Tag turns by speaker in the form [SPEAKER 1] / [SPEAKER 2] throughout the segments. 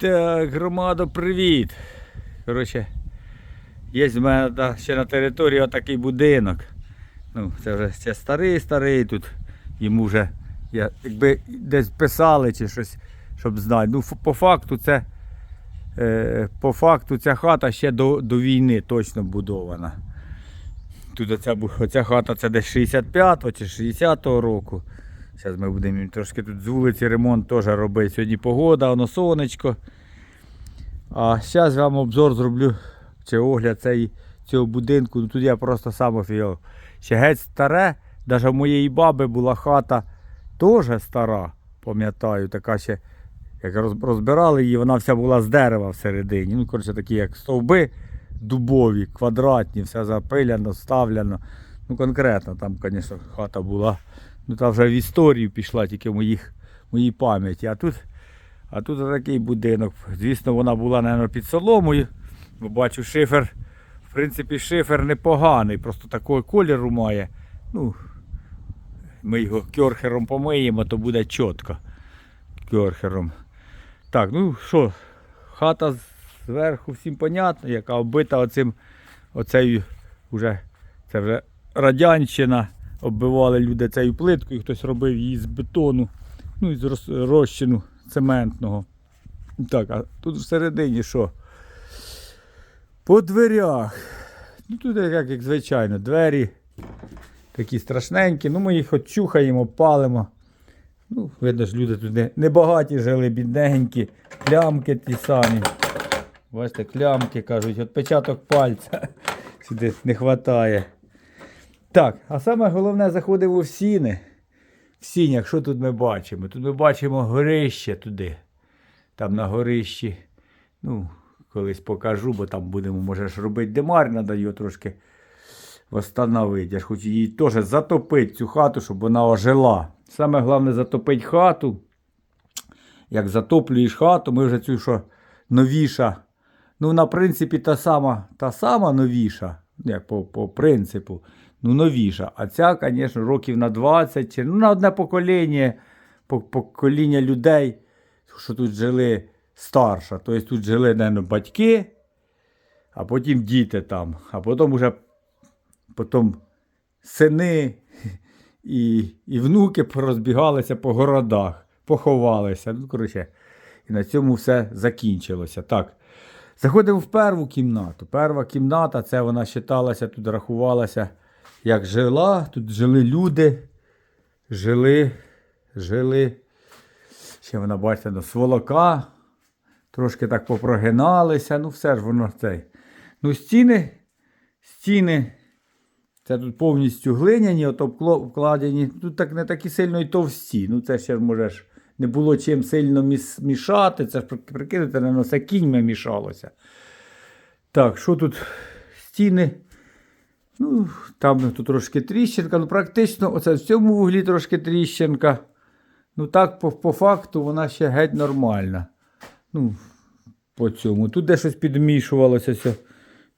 [SPEAKER 1] Так, громадо, привіт. Коротше, є в мене та, ще на території отакий будинок. Ну, це вже ще старий старий тут. Йому вже я, якби десь писали чи щось, щоб знати. Ну, по факту це. Е, по факту ця хата ще до, до війни точно будована. Тут оця, оця хата це десь 65-го чи 60-го року. Зараз ми будемо трошки тут з вулиці ремонт теж робити. Сьогодні погода, воно сонечко. А зараз вам обзор зроблю чи огляд цей, цього будинку. Ну, тут я просто сам офігел. Ще геть старе, навіть в моєї баби була хата теж стара, пам'ятаю, така ще, як розбирали її, вона вся була з дерева всередині. Ну, коротше, такі як стовби дубові, квадратні, все запиляно, ставляно. Ну, конкретно там, звісно, хата була. Ну, та вже в історію пішла тільки в моїх, моїй пам'яті. А тут, а тут такий будинок. Звісно, вона була, мабуть, під соломою. Бо бачу, шифер, в принципі, шифер непоганий, просто такого кольору має. Ну, ми його кьорхером помиємо, то буде чітко. Кьорхером. Так, ну що, хата зверху всім понятно, яка оббита оцим, оцею вже, це вже радянщина. Оббивали люди цією плиткою, хтось робив її з бетону, ну і з роз- розчину цементного. Так, а тут всередині що? По дверях. Ну тут як, як звичайно, двері такі страшненькі. Ну ми їх от чухаємо, палимо. Ну, видно ж, люди тут не, не багаті жили, бідненькі, клямки ті самі. Бачите, клямки кажуть, отпечаток пальця сюди не вистачає. Так, а саме головне заходимо в сіни. В сінях, що тут ми бачимо? Тут ми бачимо горище туди. Там на горищі. Ну, колись покажу, бо там будемо, може ж робити демар, треба трошки восстановити. Я ж хочу її теж затопити, цю хату, щоб вона ожила. Саме головне затопити хату. Як затоплюєш хату, ми вже цю що новіша. Ну, в принципі, та сама, та сама новіша, як по, по принципу, ну новіша. А ця, звісно, років на 20, чи ну, на одне покоління, покоління людей, що тут жили старша. Тобто тут жили, мабуть, батьки, а потім діти там, а потім вже потім сини і, і внуки порозбігалися по городах, поховалися. Ну, коротше, і на цьому все закінчилося. Так. Заходимо в перву кімнату. Перша кімната, це вона вважалася, тут рахувалася, як жила. Тут жили люди, жили, жили. Ще вона, бачите, ну, сволока. Трошки так попрогиналися. Ну, все ж воно цей. Ну, стіни, стіни. Це тут повністю глиняні, от вкладені. Тут так не такі сильно і товсті. Ну, це ще ж можеш. Не було чим сильно мішати. Це ж при- прикинете, на носа кіньми мішалося. Так, що тут? Стіни. Ну, там тут трошки тріщинка. Ну, практично, оце в цьому вуглі трошки тріщинка. Ну, так, по, по факту, вона ще геть нормальна. Ну, по цьому. Тут де щось підмішувалося, все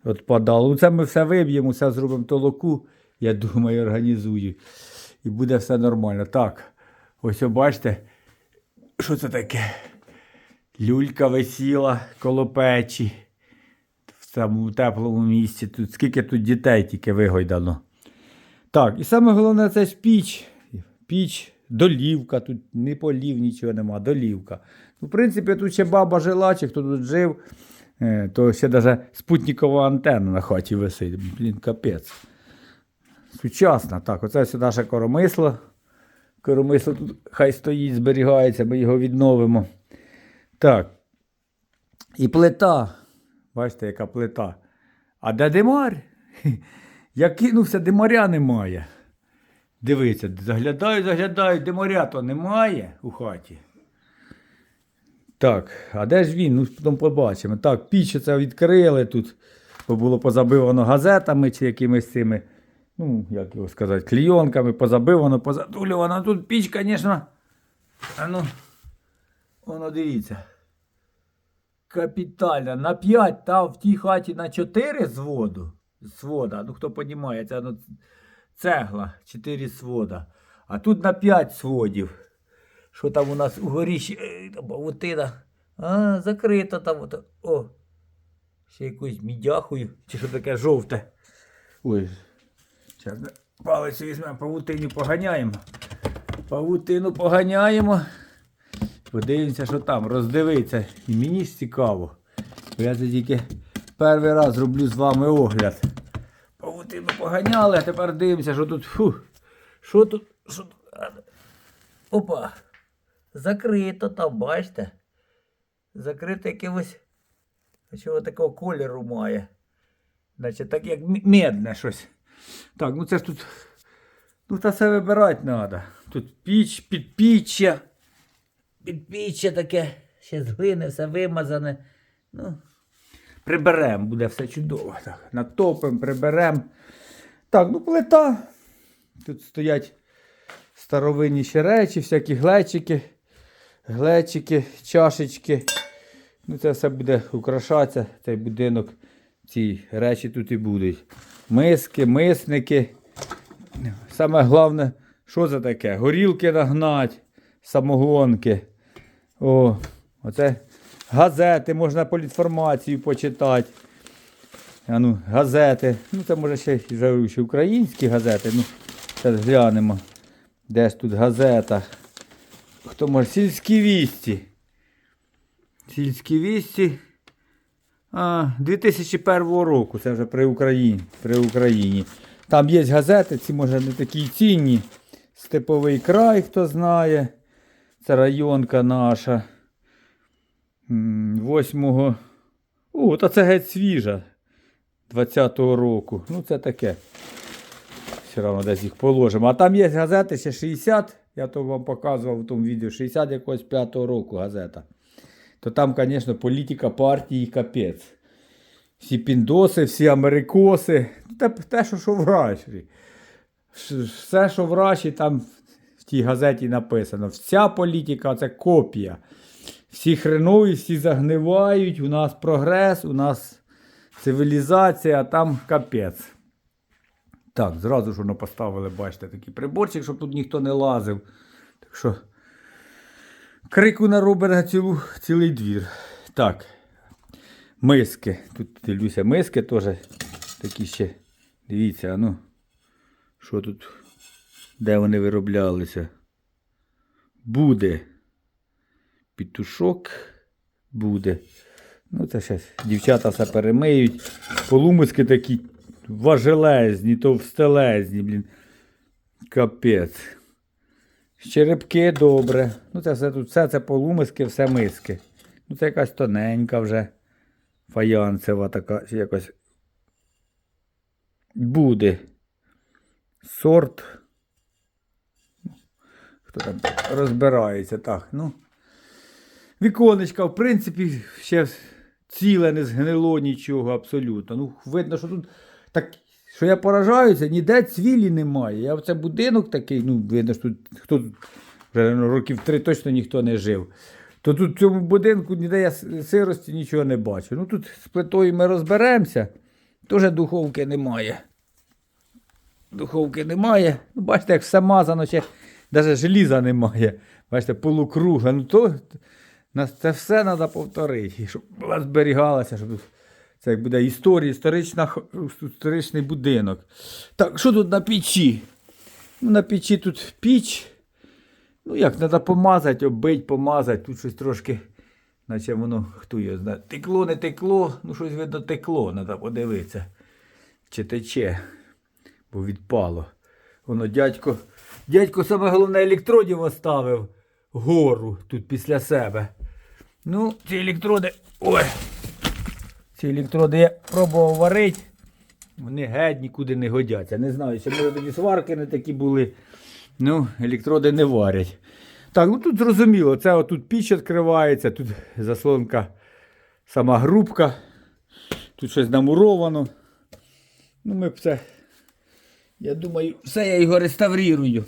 [SPEAKER 1] відпадало. Ну, це ми все виб'ємо, все зробимо толоку, я думаю, організую. І буде все нормально. Так, ось бачите, що це таке? Люлька висіла коло печі в самому теплому місці. Тут скільки тут дітей тільки вигойдано. Так, і саме головне це ж піч. Піч, долівка, тут не полів, нічого нема, долівка. Ну, в принципі, тут ще баба жила, чи хто тут жив, е, то ще навіть спутникова антенна на хаті висить. Блін, капець. Сучасна. Так, оце сюди ще коромисло. Коромисло тут хай стоїть, зберігається, ми його відновимо. Так. І плита. Бачите, яка плита. А де димар? Я кинувся, димаря немає. Дивіться, заглядаю, заглядаю, димаря то немає у хаті. Так, а де ж він? Ну, потім побачимо. Так, піч це відкрили тут, бо було позабивано газетами чи якимись цими, ну, як його сказати, клійонками, позабивано, позадулювано. Тут піч, звісно. А ну, воно дивіться. Капітальна. На 5, та в тій хаті на 4 зводу. Свода. Ну, хто розуміє, це ну, цегла, 4 свода. А тут на 5 сводів. Що там у нас у горіші? Там павутина. А, закрито там. Ото. О. Ще якусь мідяхою. Чи що таке жовте. Ой. Зараз палець візьмемо, павутиню поганяємо. Павутину поганяємо. Подивимося, що там, роздивиться. І мені ж цікаво. Бо я це тільки перший раз роблю з вами огляд. Павутину поганяли, а тепер дивимося, що тут. Фу. Що тут? Що тут? Опа. Закрито там, бачите? Закрито якимось. Чого такого кольору має? Значить, так як медне щось. Так, ну це ж тут. Ну та все вибирати треба. Тут піч, підпіччя. Підпіччя таке. Ще з глини, все вимазане. Ну, приберемо, буде все чудово. Так, натопимо, приберемо. Так, ну плита. Тут стоять старовинні ще речі, всякі глечики, глечики, чашечки. Ну, це все буде украшатися, цей будинок. Ці речі тут і будуть. Миски, мисники. Саме головне, що це таке? Горілки нагнать, самогонки. О, оце газети, можна політформацію почитати. А ну, газети. Ну, це може ще, ще українські газети. Ну, зараз глянемо. Де ж тут газета? Хто може? Сільські вісті. Сільські вісті. А, 2001 року, це вже при Україні. При Україні. Там є газети, ці може не такі цінні. Степовий край, хто знає. Це районка наша. 8. О, та це геть свіжа. 20-го року. Ну, це таке. Все одно десь їх положимо. А там є газети ще 60. Я то вам показував в тому відео. 60 якогось 5-го року газета. То там, звісно, політика партії капець. Всі піндоси, всі америкоси. Те, те що, що в Раші. Все, що в Раші, там тій газеті написано. Вся політика це копія. Всі хренові, всі загнивають, у нас прогрес, у нас цивілізація, а там капець. Так, зразу ж воно поставили, бачите, такий приборчик, щоб тут ніхто не лазив. Так що крику на цілу, цілий двір. Так. Миски. Тут дивлюся, миски теж такі ще. Дивіться, а ну. Що тут? Де вони вироблялися? Буде. Пітушок буде. Ну, це ще дівчата все перемиють. Полумиски такі важелезні, товстелезні, блін. Капець. Черепки добре. Ну, це все тут все це полумиски, все миски. Ну, це якась тоненька вже. Фаянцева така якось. Буде. Сорт. Хто там розбирається? Так, ну. Віконечка, в принципі, ще ціле не згнило нічого абсолютно. Ну, видно, що тут так, що я поражаюся, ніде цвілі немає. Я оце будинок такий, ну, видно, що тут хто вже ну, років три точно ніхто не жив. То тут в цьому будинку ніде я сирості нічого не бачу. Ну тут з плитою ми розберемося. Теж духовки немає. Духовки немає. Ну, бачите, як все мазано, ще навіть желіза немає. Бачите, полукругле. Ну то це все треба повторити, щоб була зберігалася, щоб це буде історія, історична, історичний будинок. Так, що тут на печі? Ну, на печі тут піч. Ну як, треба помазати, оббить, помазати. Тут щось трошки, наче воно, хто його знає. Текло, не текло, ну щось видно текло, треба подивитися. Чи тече, бо відпало. Воно дядько, дядько саме головне електродів оставив гору тут після себе. Ну, ці електроди. Ой! Ці електроди я пробував варити. Вони геть нікуди не годяться. Не знаю, чи може тоді сварки не такі були. Ну, електроди не варять. Так, ну тут зрозуміло, це отут піч відкривається, тут заслонка сама грубка. Тут щось намуровано. Ну, ми б це. Я думаю, все я його реставрирую.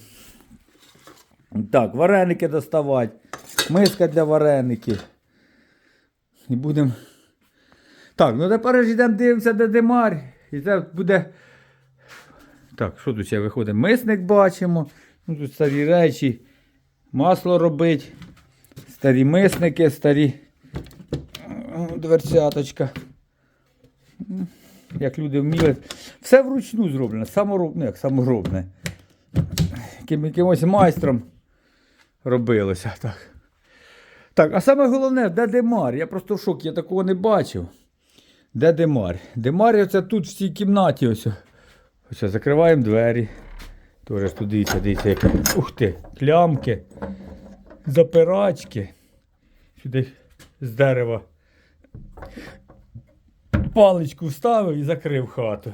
[SPEAKER 1] Так, вареники доставати. Миска для вареників. І будемо. Так, ну тепер ж йдемо дивимося, де димар. І це буде. Так, що тут ще виходить? Мисник бачимо. Ну, тут старі речі. Масло робить. Старі мисники, старі Дверцяточка. Як люди вміли. Все вручну зроблено, самороб... ну, як саморобне. Яким, якимось майстром робилося. Так. так, а саме головне, де Демар? Я просто в шокі, я такого не бачив. Де Демар? Демар оце тут в цій кімнаті. Ось. Ось закриваємо двері. Тоже тут дивіться, дивіться, яка. Ух ти, клямки, запирачки. Сюди з дерева. Паличку вставив і закрив хату.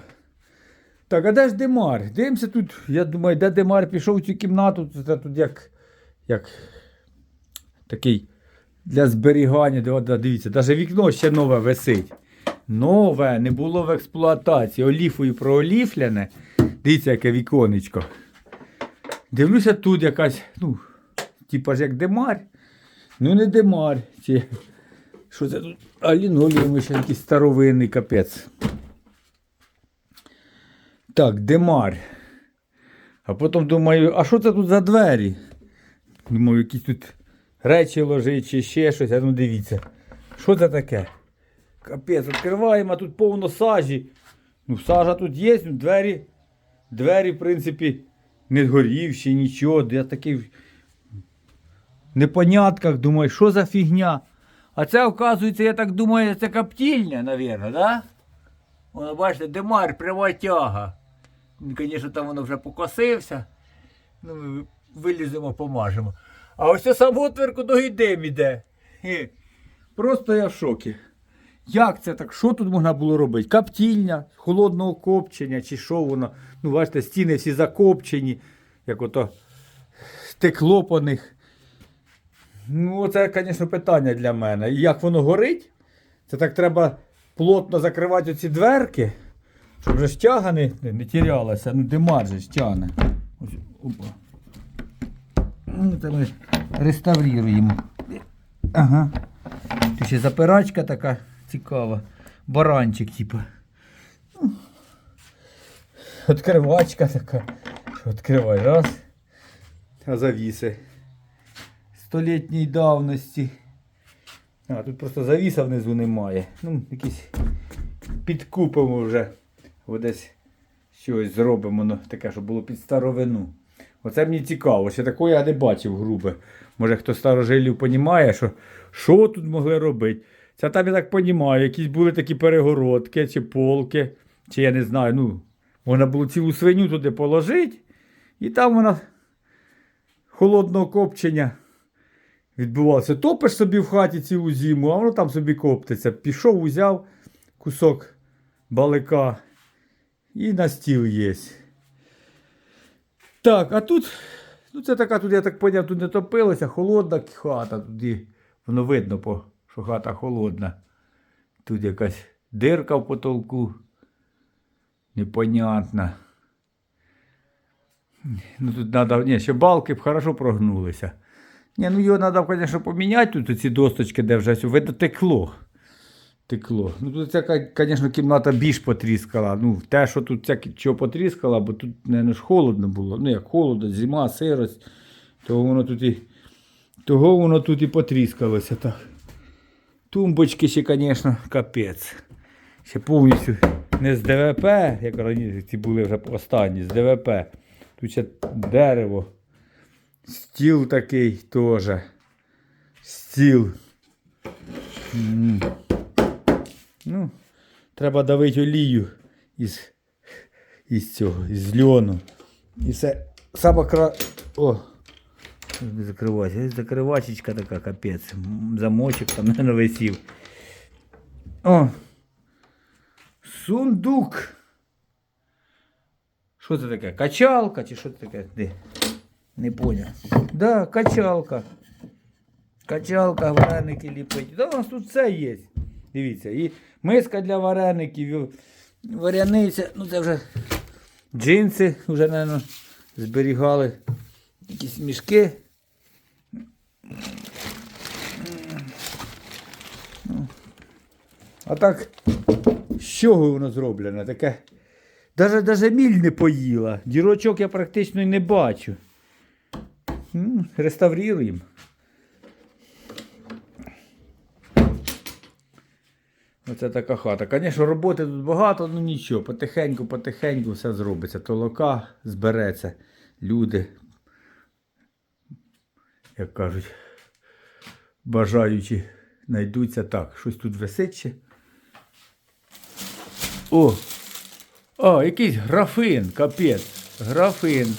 [SPEAKER 1] Так, а де ж Демар? Дивимося тут, я думаю, де Демар пішов в цю кімнату, це тут як, як такий для зберігання. Дивіться, навіть вікно ще нове висить. Нове, не було в експлуатації. Оліфою прооліфляне. Дивіться, яке віконечко. Дивлюся, тут якась, ну, типа ж як демар. Ну не демар. Чи... Що це тут? А лінолеум ще якийсь старовинний капець. Так, демар. А потім думаю, а що це тут за двері? Думаю, якісь тут речі ложить чи ще щось. А ну дивіться. Що це таке? Капець, відкриваємо, а тут повно сажі. Ну, сажа тут є, ну, двері, двері, в принципі, не згорівші, нічого. Я такий в непонятках думаю, що за фігня. А це, оказується, я так думаю, це коптільня, мабуть, да? Воно, бачите, демар, пряма тяга. Звісно, там воно вже покосився. Ну, виліземо, помажемо. А ось сам отвір, куди дим іде. Просто я в шокі. Як це так? Що тут можна було робити? Каптільня, холодного копчення, чи що воно? Ну, бачите, стіни всі закопчені, як ото стекло по них. Ну, це, звісно, питання для мене. І як воно горить? Це так треба плотно закривати оці дверки, щоб вже стяга не, не тірялася. Ну, демар же стягне. Ось, опа. Ну, це ми реставруємо. Ага. Тут ще запирачка така цікава. Баранчик, типа. Ну, Відкривачка така. Що відкривай, раз. А завіси. Столітньої давності. А, тут просто завіса внизу немає. Ну, якісь підкупимо вже. О, десь щось зробимо, ну, таке, щоб було під старовину. Оце мені цікаво, ще такого я не бачив грубе. Може хто старожилів понімає, що, що тут могли робити. Це там, я так розумію, якісь були такі перегородки чи полки, чи я не знаю, ну, можна було цілу свиню туди положити, і там вона холодного копчення відбувалося. Топиш собі в хаті цілу зиму, а воно там собі коптиться. Пішов, узяв кусок балика і на стіл є. Так, а тут, ну це така, тут, я так поняв, тут не топилося, холодна хата. Тут воно видно, що хата холодна. Тут якась дирка в потолку. Непонятна. Ну тут треба, ні, ще балки б хорошо прогнулися. Ні, ну його треба, звісно, поміняти тут ці досточки, де вже все, видно, текло. Текло. Ну тут ця, звісно, кімната більш потріскала. Ну, те, що тут всяке чого потріскала, бо тут, ж холодно було. Ну, як холодно, зима, сирость, того воно тут і, того воно тут і потріскалося. Так. Тумбочки ще, звісно, капець. Ще повністю не з ДВП, як раніше ці були вже останні, з ДВП. Тут ще дерево. Стіл такий теж. Стіл. М. Ну, треба давити олію із, із цього, із льону. І все. Сама кра... О! Не закривайся. Ось Закривачечка така, капець. М, Замочок там не висів. О! Сундук. Що це таке? Качалка чи що це таке? Де? Не поняв. Да, качалка. Качалка, вареники ліпить. Да, у нас тут все є. Дивіться. І миска для вареників, варяниця. Ну це вже джинси, вже, мабуть, зберігали. Якісь мішки. Ну. А так, з чого воно зроблене? Таке. Даже, даже міль не поїла. Дірочок я практично й не бачу. М, Оце така хата. Звісно, роботи тут багато, ну нічого. Потихеньку, потихеньку все зробиться. Толока збереться. Люди, як кажуть, бажаючі знайдуться. Так, щось тут висить ще. О! А, якийсь графин, капець. Графин.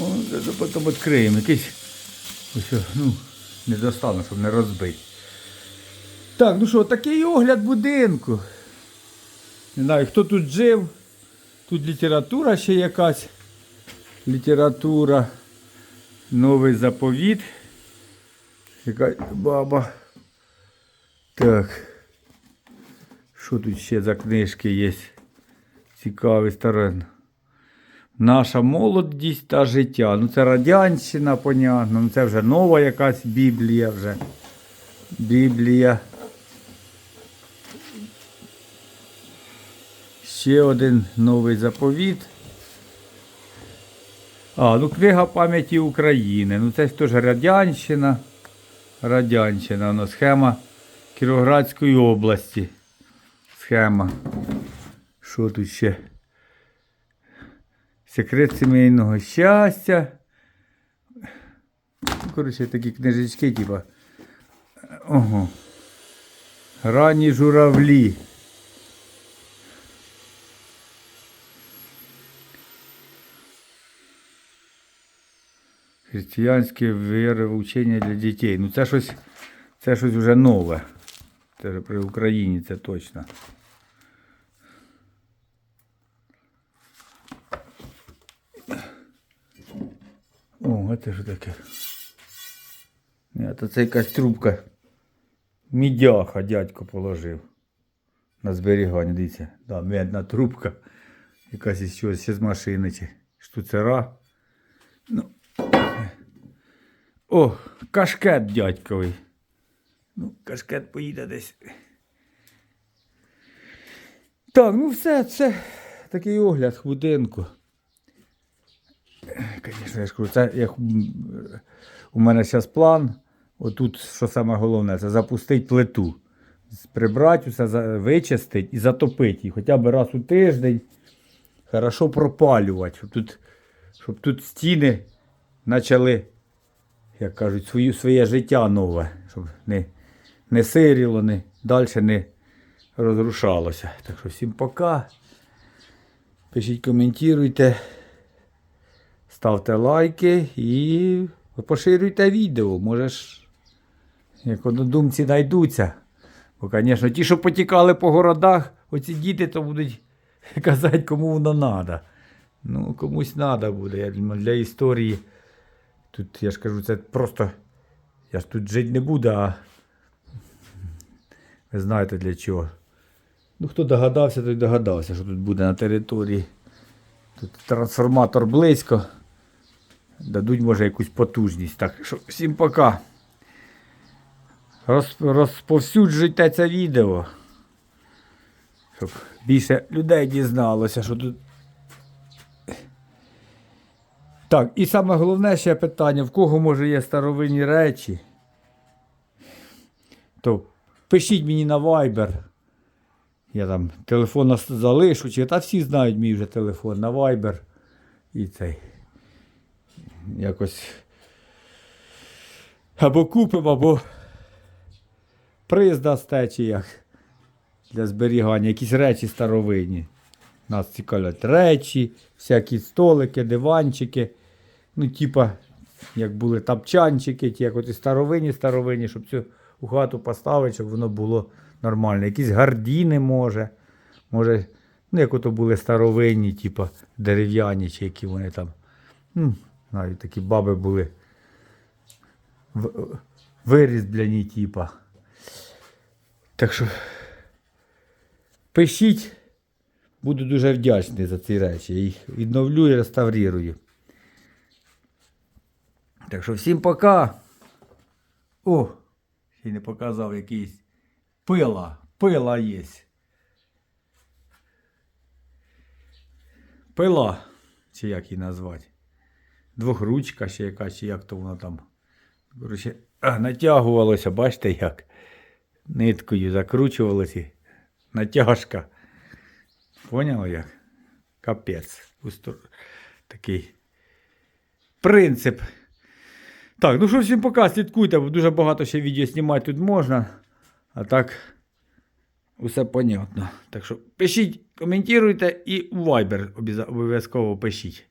[SPEAKER 1] О, потім відкриємо. Якийсь. Ось, ну, не достану, щоб не розбити. Так, ну що, такий огляд будинку. Не знаю, хто тут жив. Тут література ще якась. Література. Новий заповіт. Яка баба. Так. Що тут ще за книжки є? Цікаві сторони. Наша молодість та життя. Ну це радянщина, понятно. Ну це вже нова якась Біблія вже. Біблія. Ще один новий заповіт. А, ну книга пам'яті України. Ну це ж теж радянщина. Радянщина, ну, схема Кіровоградської області. Схема. Що тут ще? Секрет сімейного щастя. Коротше, такі книжечки, типа. Ого. Ранні журавлі. Християнське віровчення для дітей. Ну це щось, це щось вже нове. Це ж при Україні це точно. Це що таке? Ні, то це якась трубка. Мідяха дядько положив. На зберігання, дивіться. Да, медна трубка. Якась із чогось з машини чи штуцера. Ну. О, кашкет дядьковий. Ну, кашкет поїде десь. Так, ну все, це такий огляд будинку. Звісно, я ж кажу, це як у мене зараз план. Отут, що саме головне, це запустити плиту. Прибрати за- вичистити і затопити її. Хоча б раз у тиждень. Хорошо пропалювати, щоб тут, щоб тут стіни почали, як кажуть, свою, своє життя нове, щоб не, не сиріло, не, далі не розрушалося. Так що всім пока. Пишіть, коментуйте. Ставте лайки і поширюйте відео. Може як однодумці знайдуться. Бо, звісно, ті, що потікали по городах, оці діти то будуть казати, кому воно треба. Ну, комусь треба буде. Я думаю, для історії. Тут, я ж кажу, це просто. Я ж тут жити не буду, а ви знаєте для чого. Ну, хто догадався, той догадався, що тут буде на території. Тут трансформатор близько. Дадуть, може, якусь потужність. Так що всім пока. Роз, розповсюджуйте це відео. Щоб більше людей дізналося, що тут. Так, і саме головне ще питання, в кого може є старовинні речі, то пишіть мені на Viber. Я там телефон залишу, чи та всі знають мій вже телефон на Viber. І цей. Якось. Або купимо, або приз дасте, чи як. Для зберігання. Якісь речі старовинні. Нас цікавлять речі, всякі столики, диванчики. Ну, типа, як були тапчанчики, ті, як от старовинні, старовинні, щоб цю у хату поставити, щоб воно було нормально. Якісь гардіни може. Може, ну, як ото були старовинні, типа дерев'яні, чи які вони там. Навіть такі баби були. В- Вирізбляні, типа. Так що пишіть. Буду дуже вдячний за ці речі. Я їх відновлю і реставрую. Так що всім пока. О, ще не показав якийсь пила. Пила є. Пила, чи як її назвати. Двохручка ще якась, як то воно там Коротше, натягувалося, бачите як? Ниткою закручувалося. Натяжка. Поняли як? Капець. Такий принцип. Так, ну що всім пока, слідкуйте, бо дуже багато ще відео знімати тут можна. А так, усе понятно. Так що пишіть, коментуйте і в Viber обов'язково пишіть.